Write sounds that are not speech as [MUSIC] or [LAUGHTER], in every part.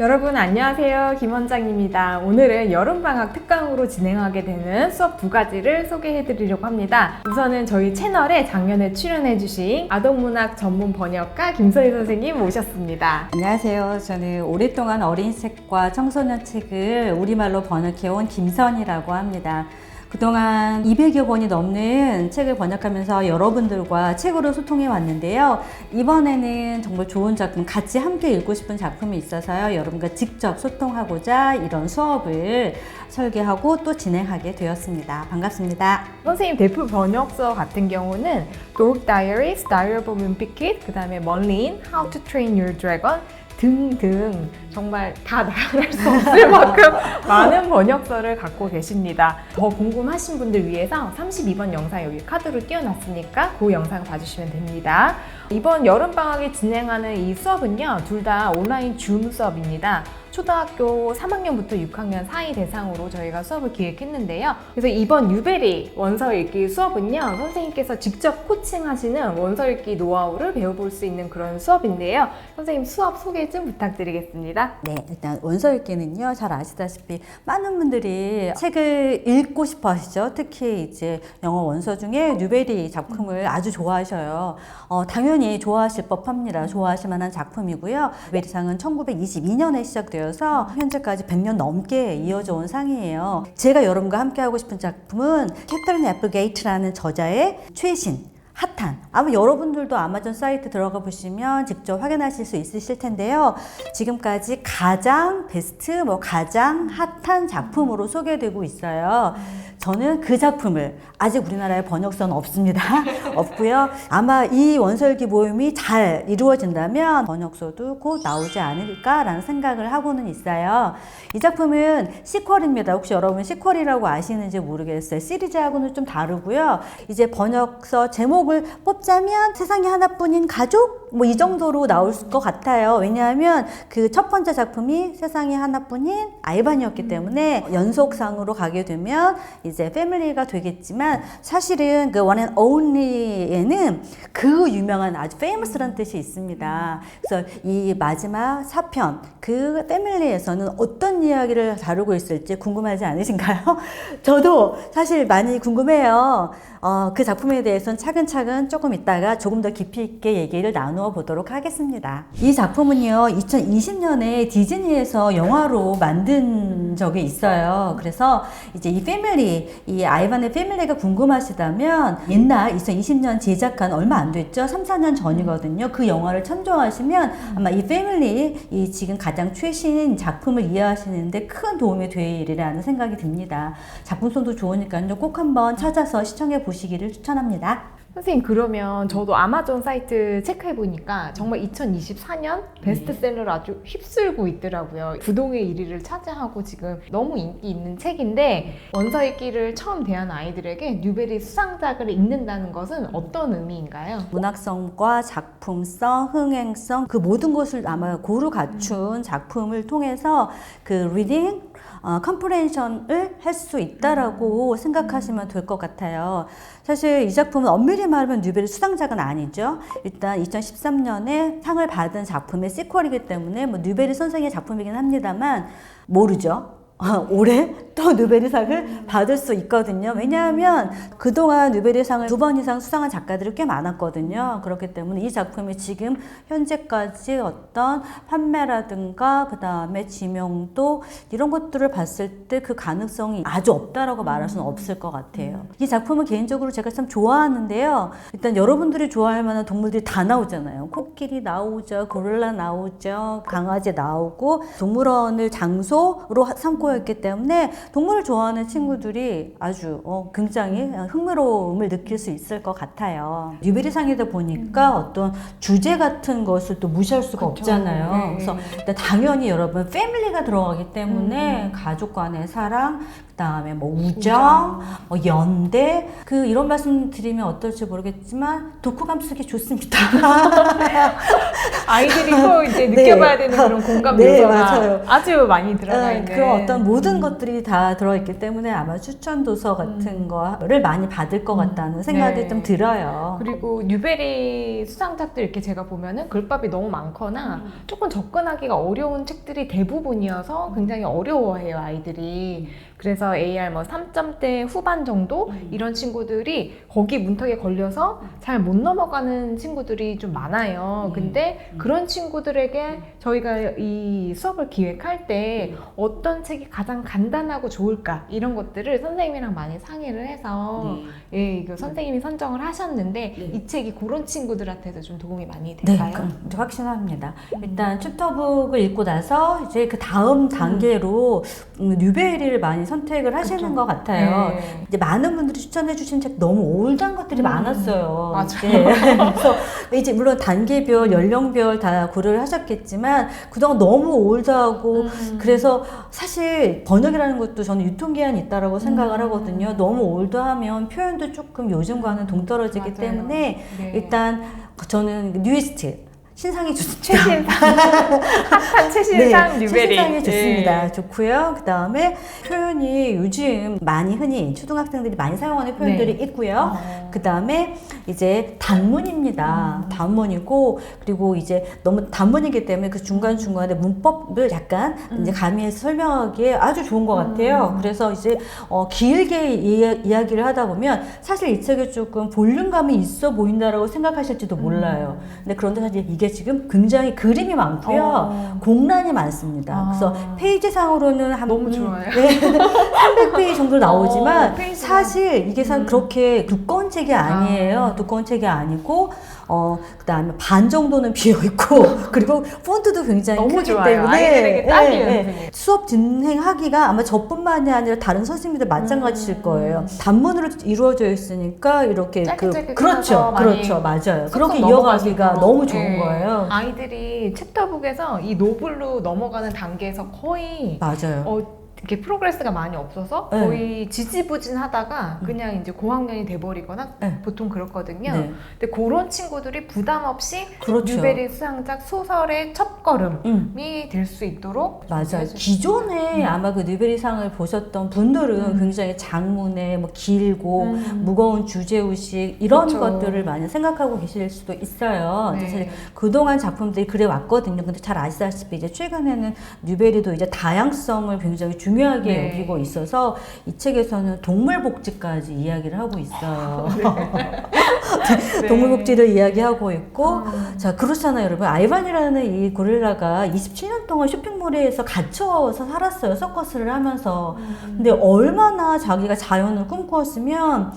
여러분 안녕하세요. 김 원장입니다. 오늘은 여름방학 특강으로 진행하게 되는 수업 두 가지를 소개해 드리려고 합니다. 우선은 저희 채널에 작년에 출연해 주신 아동문학 전문 번역가 김서희 선생님 모셨습니다. 안녕하세요. 저는 오랫동안 어린 책과 청소년 책을 우리말로 번역해 온 김선이라고 합니다. 그동안 200여 권이 넘는 책을 번역하면서 여러분들과 책으로 소통해 왔는데요. 이번에는 정말 좋은 작품, 같이 함께 읽고 싶은 작품이 있어서요. 여러분과 직접 소통하고자 이런 수업을 설계하고 또 진행하게 되었습니다. 반갑습니다. 선생님 대표 번역서 같은 경우는 Dog Diaries, Diary of Wimpy Kid, 그 다음에 멀린, How to Train Your Dragon 등등 정말 다 나열할 수 없을 만큼 [LAUGHS] 많은 번역서를 갖고 계십니다. 더 궁금하신 분들 위해서 32번 영상 여기 카드로 띄워놨으니까 그 영상 봐주시면 됩니다. 이번 여름방학에 진행하는 이 수업은요, 둘 다 온라인 줌 수업입니다. 초등학교 3학년부터 6학년 사이 대상으로 저희가 수업을 기획했는데요. 그래서 이번 유베리 원서 읽기 수업은요, 선생님께서 직접 코칭하시는 원서 읽기 노하우를 배워볼 수 있는 그런 수업인데요. 선생님 수업 소개 좀 부탁드리겠습니다. 네, 일단 원서 읽기는요, 잘 아시다시피 많은 분들이 책을 읽고 싶어 하시죠. 특히 이제 영어 원서 중에 뉴베리 작품을 아주 좋아하셔요. 어, 당연히 좋아하실 법합니다. 좋아하실 만한 작품이고요. 뉴베리상은 1922년에 시작되어 서 현재까지 100년 넘게 이어져 온 상이에요. 제가 여러분과 함께 하고 싶은 작품은 캐터린 애플게이트라는 저자의 최신 핫한 아마 여러분들도 아마존 사이트 들어가 보시면 직접 확인하실 수 있으실 텐데요. 지금까지 가장 베스트 뭐 가장 핫한 작품으로 소개되고 있어요. 저는 그 작품을 아직 우리나라에 번역서는 없습니다. [LAUGHS] 없고요. 아마 이 원설기 모임이 잘 이루어진다면 번역서도 곧 나오지 않을까라는 생각을 하고는 있어요. 이 작품은 시퀄입니다. 혹시 여러분 시퀄이라고 아시는지 모르겠어요. 시리즈하고는 좀 다르고요. 이제 번역서 제목을 뽑자면 세상에 하나뿐인 가족 뭐 이 정도로 나올 것 같아요. 왜냐하면 그 첫 번째 작품이 세상에 하나뿐인 아이반이었기 때문에 연속상으로 가게 되면 이제 패밀리가 되겠지만 사실은 그 원앤 only에는 그 유명한 아주 페이머스라는 뜻이 있습니다. 그래서 이 마지막 사편 그 패밀리에서는 어떤 이야기를 다루고 있을지 궁금하지 않으신가요? [LAUGHS] 저도 사실 많이 궁금해요. 어, 그 작품에 대해서는 차근차근 조금 있다가 조금 더 깊이 있게 얘기를 나누어 보도록 하겠습니다. 이 작품은요, 2020년에 디즈니에서 영화로 만든 적이 있어요. 그래서 이제 이 패밀리, 이 아이반의 패밀리가 궁금하시다면 옛날 2020년 제작한 얼마 안 됐죠? 3, 4년 전이거든요. 그 영화를 참조하시면 아마 이 패밀리, 이 지금 가장 최신 작품을 이해하시는데 큰 도움이 되리라는 생각이 듭니다. 작품성도 좋으니까요. 꼭 한번 찾아서 시청해 보시 기를 추천합니다. 선생님 그러면 저도 아마존 사이트 체크해 보니까 정말 2024년 베스트셀러를 아주 휩쓸고 있더라고요. 부동의 1위를 차지하고 지금 너무 인기 있는 책인데 원서 읽기를 처음 대한 아이들에게 뉴베리 수상작을 읽는다는 것은 어떤 의미인가요? 문학성과 작품성, 흥행성 그 모든 것을 아마 고루 갖춘 작품을 통해서 그 리딩 어, 컴프레hen션을 할 수 있다라고 생각하시면 될 것 같아요. 사실 이 작품은 엄밀히 말하면 뉴베리 수상작은 아니죠. 일단 2013년에 상을 받은 작품의 시퀄이기 때문에 뭐 뉴베리 선생의 작품이긴 합니다만 모르죠. 어, 올해 또 누베리상을 받을 수 있거든요. 왜냐하면 그동안 누베리상을 두 번 이상 수상한 작가들이 꽤 많았거든요. 그렇기 때문에 이 작품이 지금 현재까지 어떤 판매라든가 그 다음에 지명도 이런 것들을 봤을 때 그 가능성이 아주 없다라고 말할 수는 없을 것 같아요. 이 작품은 개인적으로 제가 참 좋아하는데요. 일단 여러분들이 좋아할 만한 동물들이 다 나오잖아요. 코끼리 나오죠, 고릴라 나오죠, 강아지 나오고 동물원을 장소로 삼고 있기 때문에 동물을 좋아하는 친구들이 아주 어, 굉장히 흥미로움을 느낄 수 있을 것 같아요. 뉴베리상이다 보니까 어떤 주제 같은 것을 또 무시할 수가 그쵸. 없잖아요. 네. 그래서 당연히 여러분 패밀리가 들어가기 때문에 가족 간의 사랑, 그다음에 뭐 우정, 뭐 연대 그 이런 말씀 드리면 어떨지 모르겠지만 독후감 쓰기 좋습니다. [LAUGHS] 아이들이 또 이제 [LAUGHS] 네. 느껴봐야 되는 그런 공감 네, 요소가 맞아요. 아주 많이 들어가 네, 있는 그런 어떤 어떤 모든 것들이 다 들어있기 때문에 아마 추천 도서 같은 거를 많이 받을 것 같다는 생각이 네. 좀 들어요. 그리고 뉴베리 수상작들 이렇게 제가 보면은 글밥이 너무 많거나 조금 접근하기가 어려운 책들이 대부분이어서 굉장히 어려워해요 아이들이. 그래서 AR 뭐 3점대 후반 정도 이런 친구들이 거기 문턱에 걸려서 잘 못 넘어가는 친구들이 좀 많아요. 근데 그런 친구들에게 저희가 이 수업을 기획할 때 어떤 책이 가장 간단하고 좋을까 이런 것들을 선생님이랑 많이 상의를 해서 예, 이거 선생님이 선정을 하셨는데 이 책이 그런 친구들한테도 좀 도움이 많이 네, 될까요? 그럼 이제 확신합니다. 일단 챕터북을 읽고 나서 이제 그 다음 단계로 음, 뉴베리를 많이 선 택을 하시는 그쵸. 것 같아요. 네. 이제 많은 분들이 추천해 주신 책 너무 올드한 것들이 음, 많았어요. 맞아요. 네. [LAUGHS] 그래서 이제 물론 단계별, 연령별 다 고려를 하셨겠지만 그동안 너무 올드하고 음. 그래서 사실 번역이라는 것도 저는 유통기한이 있다라고 생각을 음. 하거든요. 너무 올드하면 표현도 조금 요즘과는 동떨어지기 맞아요. 때문에 네. 일단 저는 뉴이스트 신상이 좋습니다. 최신상 [LAUGHS] 핫한 최신상 네, 신상이 좋습니다. 예. 좋고요. 그 다음에 표현이 요즘 많이 흔히 초등학생들이 많이 사용하는 표현들이 네. 있고요. 어. 그 다음에 이제 단문입니다. 단문이고 그리고 이제 너무 단문이기 때문에 그 중간 중간에 문법을 약간 이제 가미해서 설명하기에 아주 좋은 것 같아요. 그래서 이제 어, 길게 이야, 이야 기를 하다 보면 사실 이 책이 조금 볼륨감이 있어 보인다라고 생각하실지도 몰라요. 근데 그런데 사실 이게 지금 굉장히 그림이 많고요. 어. 공란이 많습니다. 아. 그래서 페이지 상으로는 한 너무 음, 좋아요. 네, [LAUGHS] 300페이지 정도 나오지만 어, 페이지가. 사실 이게 사 음. 그렇게 두꺼운 책이 아니에요. 아. 두꺼운 책이 아니고 어 그다음에 반 정도는 [LAUGHS] 비어 있고 그리고 폰트도 굉장히 너무 크기 좋아요. 때문에 아이들에게 딱이에요, 예, 선생님. 수업 진행하기가 아마 저뿐만이 아니라 다른 선생님들 마찬가지일 음. 거예요. 단문으로 이루어져 있으니까 이렇게 짧게 그 짧게 그렇죠, 끊어서 많이 그렇죠, 맞아요. 그렇게 이어가기가. 너무 좋은 예. 거예요. 아이들이 챕터북에서 이 노블로 넘어가는 단계에서 거의 맞아요. 어, 이렇게 프로그레스가 많이 없어서 네. 거의 지지부진하다가 그냥 이제 고학년이 돼버리거나 네. 보통 그렇거든요. 네, 근데 그런 친구들이 부담 없이 그렇죠. 뉴베리 수상작 소설의 첫걸음이 음. 될수 있도록 맞아요. 기존에 아마 그 뉴베리상을 보셨던 분들은 음. 굉장히 장문에 뭐 길고 음. 무거운 주제 의식 이런 그렇죠. 것들을 많이 생각하고 계실 수도 있어요. 네. 사실 그동안 작품들이 그래 왔거든요. 근데 잘 아시다시피 이제 최근에는 뉴베리도 이제 다양성을 굉장히 중요 하게 네. 여기고 있어서 이 책에서는 동물복지까지 이야기를 하고 있어요. 네. [LAUGHS] 동물복지를 이야기하고 있고 음. 자 그렇잖아요 여러분 아이반이라는 이 고릴라가 27년 동안 쇼핑몰에서 갇혀서 살았어요 서커스를 하면서 근데 얼마나 자기가 자연을 꿈꾸었으면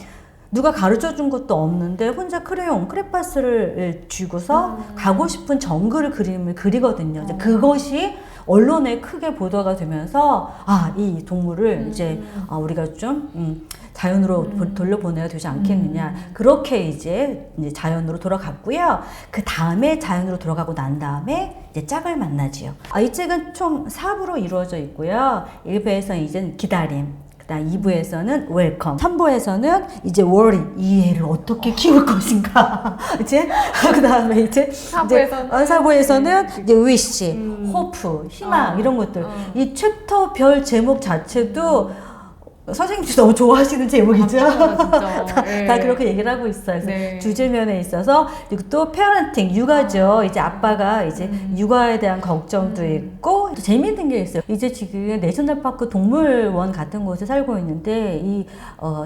누가 가르쳐 준 것도 없는데 혼자 크레용 크레파스를 쥐고서 가고 싶은 정글을 그림을 그리거든요 이제 그것이 언론에 크게 보도가 되면서 아 이 동물을 이제 아, 우리가 좀 음, 자연으로 보- 돌려보내야 되지 않겠느냐. 그렇게 이제, 이제 자연으로 돌아갔고요. 그 다음에 자연으로 돌아가고 난 다음에 이제 짝을 만나지요. 아, 이 책은 총 4부로 이루어져 있고요. 1부에서 이제 기다림 그다음 2부에서는 웰컴 3부에서는 이제 워리 이 애를 어떻게 키울 것인가 [LAUGHS] 이제 그다음에 이제 사부에서는 이제, 어, 사부에서는 음, 이제 위시, 음. 호프, 희망 어. 이런 것들 어. 이 챕터별 제목 자체도 선생님들이 너무 좋아하시는 제목이죠. 감사합니다, 진짜. 예. [LAUGHS] 다 그렇게 얘기를 하고 있어요. 네. 주제면에 있어서 그리고 또 페어런팅 육아죠. 이제 아빠가 이제 음. 육아에 대한 걱정도 있고 또 재미있는 게 있어요. 이제 지금 내셔널파크 동물원 같은 곳에 살고 있는데 이 어,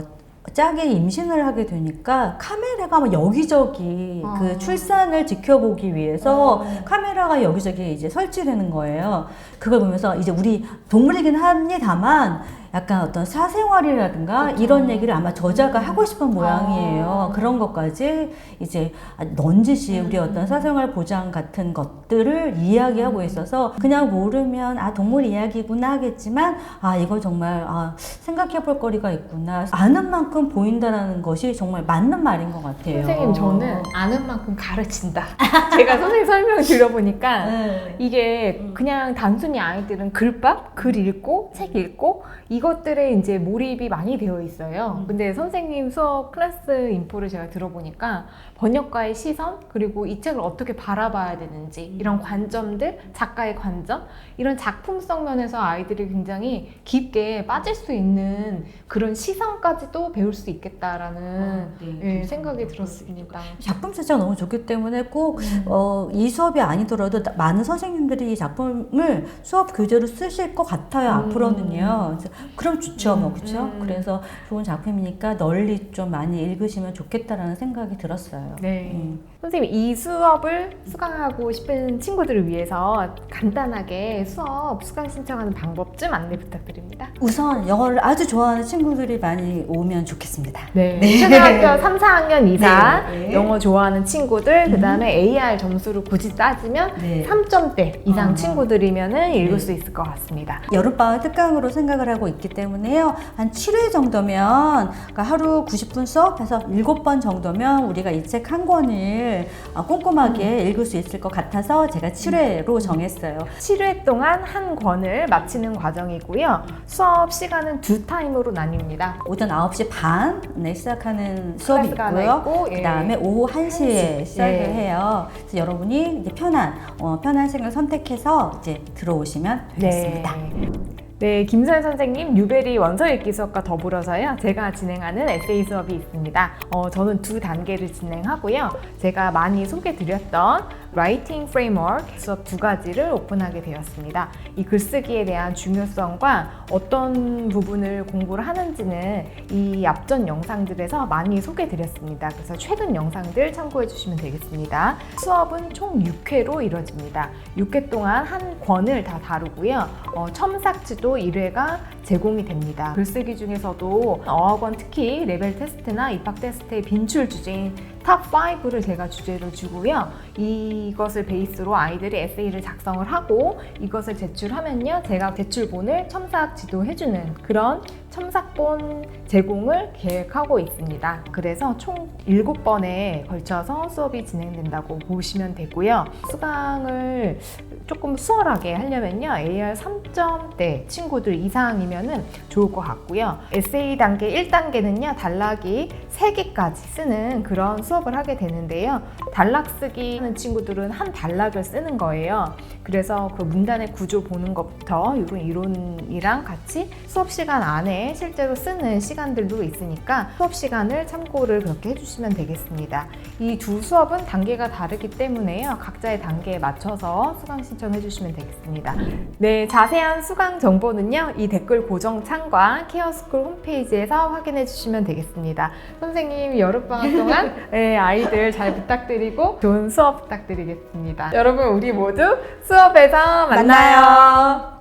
짝에 임신을 하게 되니까 카메라가 막 여기저기 아. 그 출산을 지켜보기 위해서 어. 카메라가 여기저기 이제 설치되는 거예요. 그걸 보면서 이제 우리 동물이긴 합니다만 약간 어떤 사생활이라든가 그렇죠. 이런 얘기를 아마 저자가 하고 싶은 모양이에요. 아. 그런 것까지 이제 넌지시 우리 음. 어떤 사생활 보장 같은 것들을 이야기하고 있어서 그냥 모르면 아 동물 이야기구나 하겠지만 아 이거 정말 아 생각해 볼 거리가 있구나 아는 만큼 보인다라는 것이 정말 맞는 말인 것 같아요. 선생님 저는 아는 만큼 가르친다. [LAUGHS] 제가 선생님 설명 들어보니까 네. 이게 그냥 단순히 아이들은 글밥, 글 읽고, 책 읽고 이 이것들에 이제 몰입이 많이 되어 있어요. 근데 선생님 수업 클래스 인포를 제가 들어보니까 번역가의 시선 그리고 이 책을 어떻게 바라봐야 되는지 이런 관점들 작가의 관점 이런 작품성 면에서 아이들이 굉장히 깊게 빠질 수 있는 그런 시선까지도 배울 수 있겠다라는 예, 생각이 들었습니다. 작품 자체가 너무 좋기 때문에 꼭 음. 어, 이 수업이 아니더라도 나- 많은 선생님들이 이 작품을 수업 교재로 쓰실 것 같아요 음. 앞으로는요. 그럼 좋죠, 뭐 그렇죠. 음. 그래서 좋은 작품이니까 널리 좀 많이 읽으시면 좋겠다라는 생각이 들었어요. 네. 음. 선생님 이 수업을 수강하고 싶은 친구들을 위해서 간단하게 수업 수강 신청하는 방법 좀 안내 부탁드립니다. 우선 영어를 아주 좋아하는 친구들이 많이 오면 좋겠습니다. 네. 초등학교 [LAUGHS] 3, 4학년 이상 네, 네. 영어 좋아하는 친구들, 그 다음에 AR 점수를 굳이 따지면 네. 3점대 이상 아. 친구들이면 읽을 네. 수 있을 것 같습니다. 여름방학 특강으로 생각을 하고 있기 때문에요. 한 7회 정도면, 그러니까 하루 90분 수업해서 7번 정도면 우리가 이 책 한 권을 어, 꼼꼼하게 읽을 수 있을 것 같아서 제가 7회로 정했어요. 7회 동안 한 권을 마치는 과정이고요. 수업 시간은 두 타임으로 나뉩니다. 오전 9시 반에 시작하는 수업이 있고요. 있고, 예. 그 다음에 오후 1시에 시. 시작을 예. 해요. 그래서 여러분이 이제 편한, 어, 편한 시간을 선택해서 이제 들어오시면 되겠습니다. 네. 네, 김선 선생님 뉴베리 원서 읽기 수업과 더불어서요. 제가 진행하는 에세이 수업이 있습니다. 어, 저는 두 단계를 진행하고요. 제가 많이 소개 드렸던 라이팅 프레임워크 수업 두 가지를 오픈하게 되었습니다. 이 글쓰기에 대한 중요성과 어떤 부분을 공부를 하는지는 이 앞전 영상들에서 많이 소개 드렸습니다. 그래서 최근 영상들 참고해 주시면 되겠습니다. 수업은 총 6회로 이루어집니다. 6회 동안 한 권을 다 다루고요. 어, 첨삭지도 1회가 제공이 됩니다. 글쓰기 중에서도 어학원 특히 레벨 테스트나 입학 테스트의 빈출 주제인 탑 5를 제가 주제로 주고요. 이 것을 베이스로 아이들이 에세이를 작성을 하고 이것을 제출하면요. 제가 제출본을 첨삭 지도해주는 그런 첨삭본 제공을 계획하고 있습니다. 그래서 총 7번에 걸쳐서 수업이 진행된다고 보시면 되고요. 수강을 조금 수월하게 하려면요. AR 3점대 친구들 이상이면은 좋을 것 같고요. 에세이 단계 1단계는요. 단락이 3개까지 쓰는 그런 수업을 하게 되는데요. 단락 쓰기 하는 친구들은 한 단락을 쓰는 거예요. 그래서 그 문단의 구조 보는 것부터 이런 이론이랑 같이 수업 시간 안에 실제로 쓰는 시간들도 있으니까 수업 시간을 참고를 그렇게 해주시면 되겠습니다. 이 두 수업은 단계가 다르기 때문에요. 각자의 단계에 맞춰서 수강 신청해 주시면 되겠습니다. 네, 자세한 수강 정보는요. 이 댓글 고정 창과 케어스쿨 홈페이지에서 확인해 주시면 되겠습니다. 선생님 여름방학 동안 [LAUGHS] 네, 아이들 잘 부탁드리고 좋은 수업 부탁드리겠습니다. 여러분 우리 모두 수업에서 만나요.